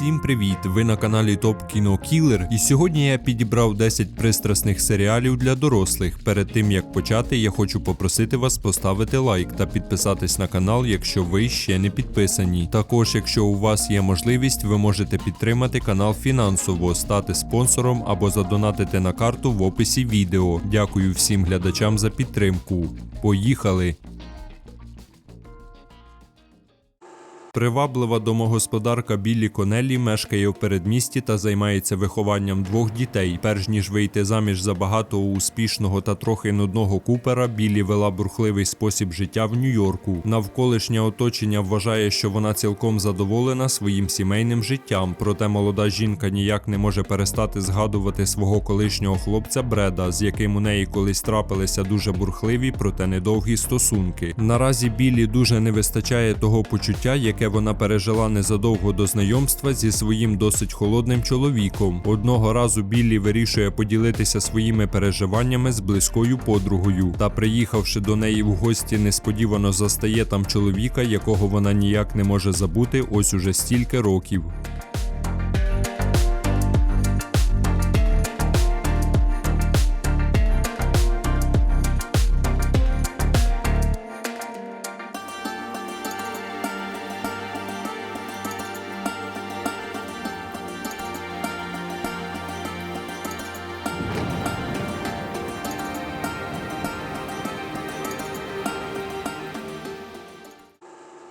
Усім привіт! Ви на каналі Топ Кіно Кілер. І сьогодні я підібрав 10 пристрасних серіалів для дорослих. Перед тим як почати, я хочу попросити вас поставити лайк та підписатись на канал, якщо ви ще не підписані. Також, якщо у вас є можливість, ви можете підтримати канал фінансово, стати спонсором або задонатити на карту в описі відео. Дякую всім глядачам за підтримку. Поїхали! Приваблива домогосподарка Біллі Конеллі мешкає в передмісті та займається вихованням двох дітей. Перш ніж вийти заміж за багатого успішного та трохи нудного купера, Біллі вела бурхливий спосіб життя в Нью-Йорку. Навколишнє оточення вважає, що вона цілком задоволена своїм сімейним життям. Проте молода жінка ніяк не може перестати згадувати свого колишнього хлопця Бреда, з яким у неї колись трапилися дуже бурхливі, проте недовгі стосунки. Наразі Біллі дуже не вистачає того почуття, яке вона пережила незадовго до знайомства зі своїм досить холодним чоловіком. Одного разу Біллі вирішує поділитися своїми переживаннями з близькою подругою. Та, приїхавши до неї в гості, несподівано застає там чоловіка, якого вона ніяк не може забути ось уже стільки років.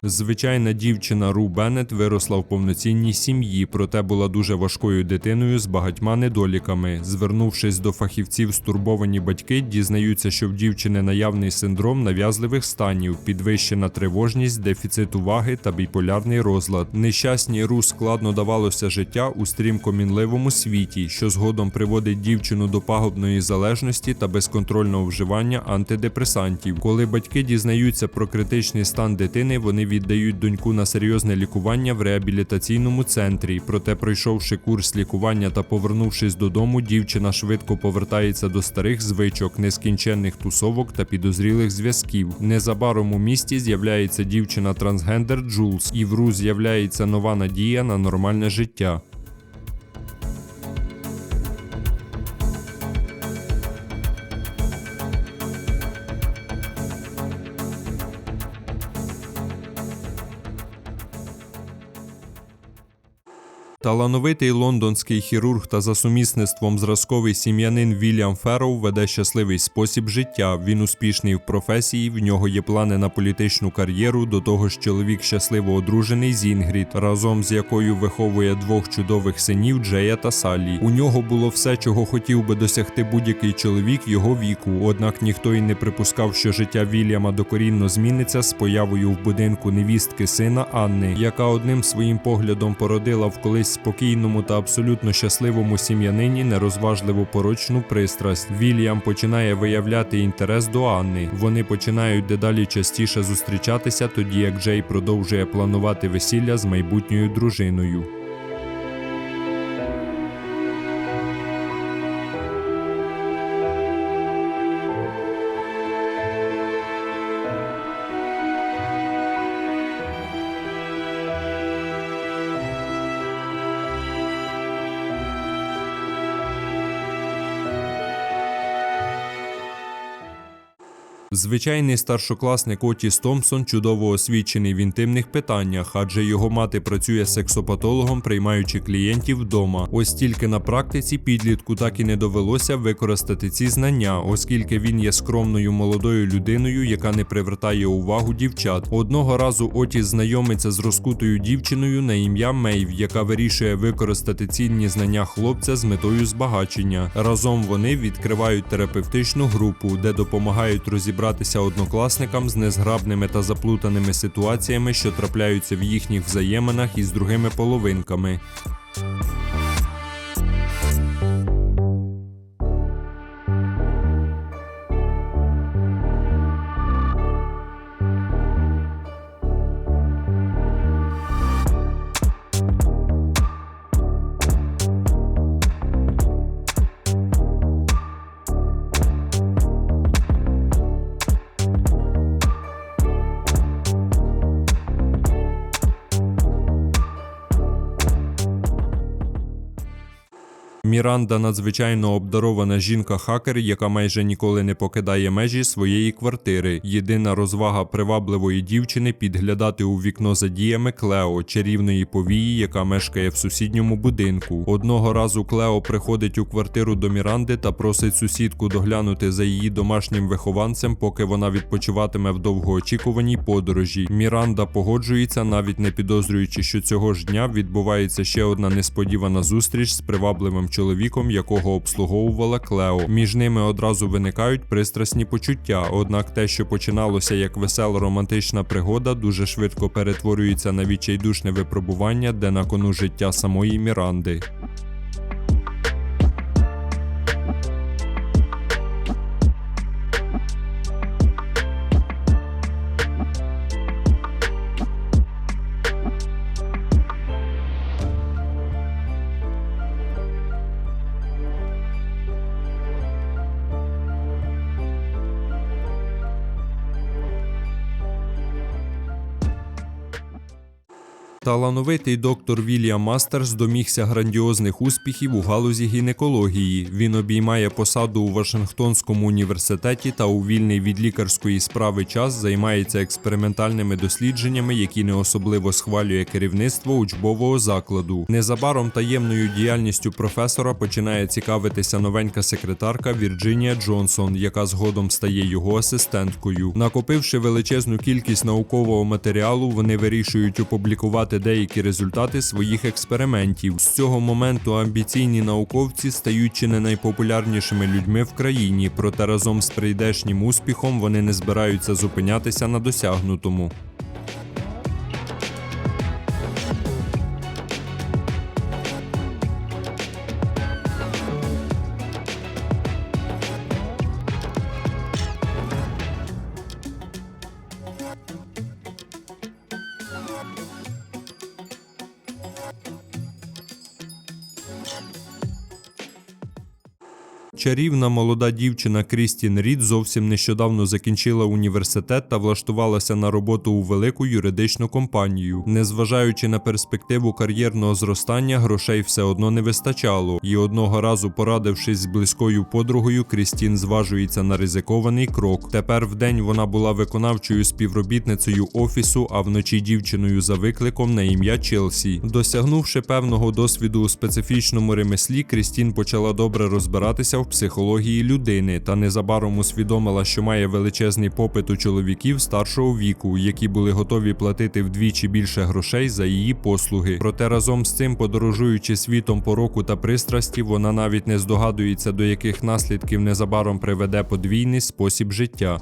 Звичайна дівчина Ру Беннет виросла в повноцінній сім'ї, проте була дуже важкою дитиною з багатьма недоліками. Звернувшись до фахівців, стурбовані батьки дізнаються, що в дівчини наявний синдром нав'язливих станів, підвищена тривожність, дефіцит уваги та біполярний розлад. Нещасній Ру складно давалося життя у стрімко мінливому світі, що згодом приводить дівчину до пагубної залежності та безконтрольного вживання антидепресантів. Коли батьки дізнаються про критичний стан дитини, вони віддають доньку на серйозне лікування в реабілітаційному центрі. Проте, пройшовши курс лікування та повернувшись додому, дівчина швидко повертається до старих звичок, нескінченних тусовок та підозрілих зв'язків. Незабаром у місті з'являється дівчина трансгендер Джулс, і в Ру з'являється нова надія на нормальне життя. Талановитий лондонський хірург та за сумісництвом зразковий сім'янин Вільям Ферроу веде щасливий спосіб життя. Він успішний в професії, в нього є плани на політичну кар'єру. До того ж, чоловік щасливо одружений з Інгрід, разом з якою виховує двох чудових синів Джея та Саллі. У нього було все, чого хотів би досягти будь-який чоловік його віку. Однак ніхто й не припускав, що життя Вільяма докорінно зміниться з появою в будинку невістки сина Анни, яка одним своїм поглядом породила в колись спокійному та абсолютно щасливому сім'янині нерозважливу порочну пристрасть. Вільям починає виявляти інтерес до Анни. Вони починають дедалі частіше зустрічатися, тоді як Джей продовжує планувати весілля з майбутньою дружиною. Звичайний старшокласник Отіс Томпсон чудово освічений в інтимних питаннях, адже його мати працює сексопатологом, приймаючи клієнтів вдома. Ось тільки на практиці підлітку так і не довелося використати ці знання, оскільки він є скромною молодою людиною, яка не привертає увагу дівчат. Одного разу Отіс знайомиться з розкутою дівчиною на ім'я Мейв, яка вирішує використати цінні знання хлопця з метою збагачення. Разом вони відкривають терапевтичну групу, де допомагають розібратися однокласникам з незграбними та заплутаними ситуаціями, що трапляються в їхніх взаєминах із другими половинками. Міранда надзвичайно обдарована жінка-хакер, яка майже ніколи не покидає межі своєї квартири. Єдина розвага привабливої дівчини підглядати у вікно за діями Клео, чарівної повії, яка мешкає в сусідньому будинку. Одного разу Клео приходить у квартиру до Міранди та просить сусідку доглянути за її домашнім вихованцем, поки вона відпочиватиме в довгоочікуваній подорожі. Міранда погоджується, навіть не підозрюючи, що цього ж дня відбувається ще одна несподівана зустріч з привабливим чоловіком, якого обслуговувала Клео. Між ними одразу виникають пристрасні почуття. Однак те, що починалося як весела романтична пригода, дуже швидко перетворюється на відчайдушне випробування, де на кону життя самої Міранди. Талановитий доктор Вільям Мастерс домігся грандіозних успіхів у галузі гінекології. Він обіймає посаду у Вашингтонському університеті та у вільний від лікарської справи час займається експериментальними дослідженнями, які не особливо схвалює керівництво учбового закладу. Незабаром таємною діяльністю професора починає цікавитися новенька секретарка Вірджинія Джонсон, яка згодом стає його асистенткою. Накопивши величезну кількість наукового матеріалу, вони вирішують опублікувати деякі результати своїх експериментів. З цього моменту амбіційні науковці стають чи не найпопулярнішими людьми в країні, проте разом з прийдешнім успіхом вони не збираються зупинятися на досягнутому. Чарівна молода дівчина Крістін Рід зовсім нещодавно закінчила університет та влаштувалася на роботу у велику юридичну компанію. Незважаючи на перспективу кар'єрного зростання, грошей все одно не вистачало. І одного разу, порадившись з близькою подругою, Крістін зважується на ризикований крок. Тепер вдень вона була виконавчою співробітницею офісу, а вночі дівчиною за викликом на ім'я Челсі. Досягнувши певного досвіду у специфічному ремеслі, Крістін почала добре розбиратися в психології людини та незабаром усвідомила, що має величезний попит у чоловіків старшого віку, які були готові платити вдвічі більше грошей за її послуги. Проте разом з цим, подорожуючи світом пороку та пристрасті, вона навіть не здогадується, до яких наслідків незабаром приведе подвійний спосіб життя.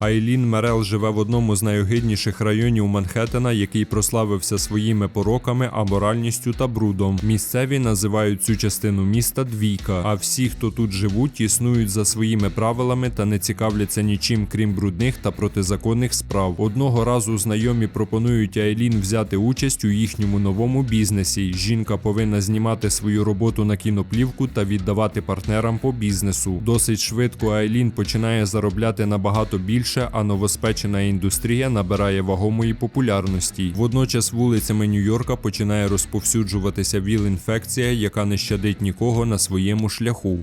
Айлін Мерел живе в одному з найогидніших районів Манхеттена, який прославився своїми пороками, аморальністю та брудом. Місцеві називають цю частину міста двійка. А всі, хто тут живуть, існують за своїми правилами та не цікавляться нічим, крім брудних та протизаконних справ. Одного разу знайомі пропонують Айлін взяти участь у їхньому новому бізнесі. Жінка повинна знімати свою роботу на кіноплівку та віддавати партнерам по бізнесу. Досить швидко Айлін починає заробляти набагато більше, а новоспечена індустрія набирає вагомої популярності. Водночас вулицями Нью-Йорка починає розповсюджуватися віл-інфекція, яка не щадить нікого на своєму шляху.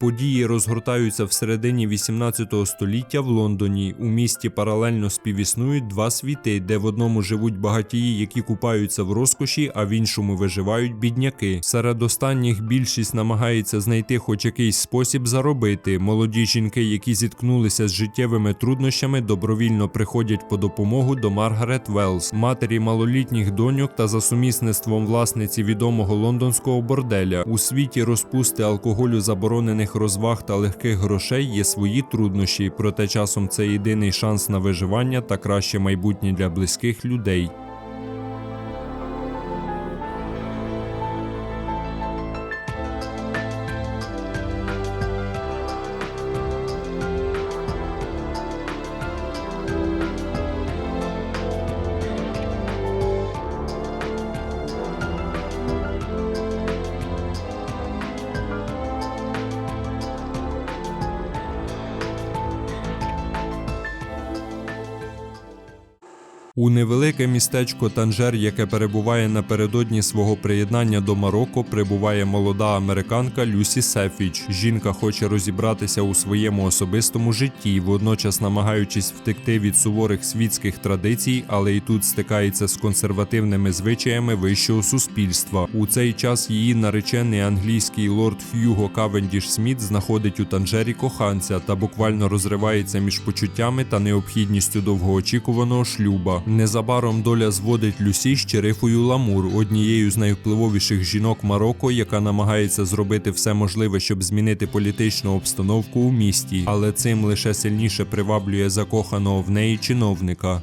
Події розгортаються в середині 18 століття в Лондоні. У місті паралельно співіснують два світи, де в одному живуть багатії, які купаються в розкоші, а в іншому виживають бідняки. Серед останніх більшість намагається знайти хоч якийсь спосіб заробити. Молоді жінки, які зіткнулися з життєвими труднощами, добровільно приходять по допомогу до Маргарет Велс, матері малолітніх доньок та за сумісництвом власниці відомого лондонського борделя. У світі розпусти алкоголю заборонених розваг та легких грошей є свої труднощі, проте часом це єдиний шанс на виживання та краще майбутнє для близьких людей. У невелике містечко Танжер, яке перебуває напередодні свого приєднання до Марокко, прибуває молода американка Люсі Сефіч. Жінка хоче розібратися у своєму особистому житті, водночас намагаючись втекти від суворих світських традицій, але і тут стикається з консервативними звичаями вищого суспільства. У цей час її наречений англійський лорд Х'юго Кавендіш Сміт знаходить у Танжері коханця та буквально розривається між почуттями та необхідністю довгоочікуваного шлюба. Незабаром доля зводить Люсі з Черифою Ламур, однією з найвпливовіших жінок Марокко, яка намагається зробити все можливе, щоб змінити політичну обстановку у місті, але цим лише сильніше приваблює закоханого в неї чиновника.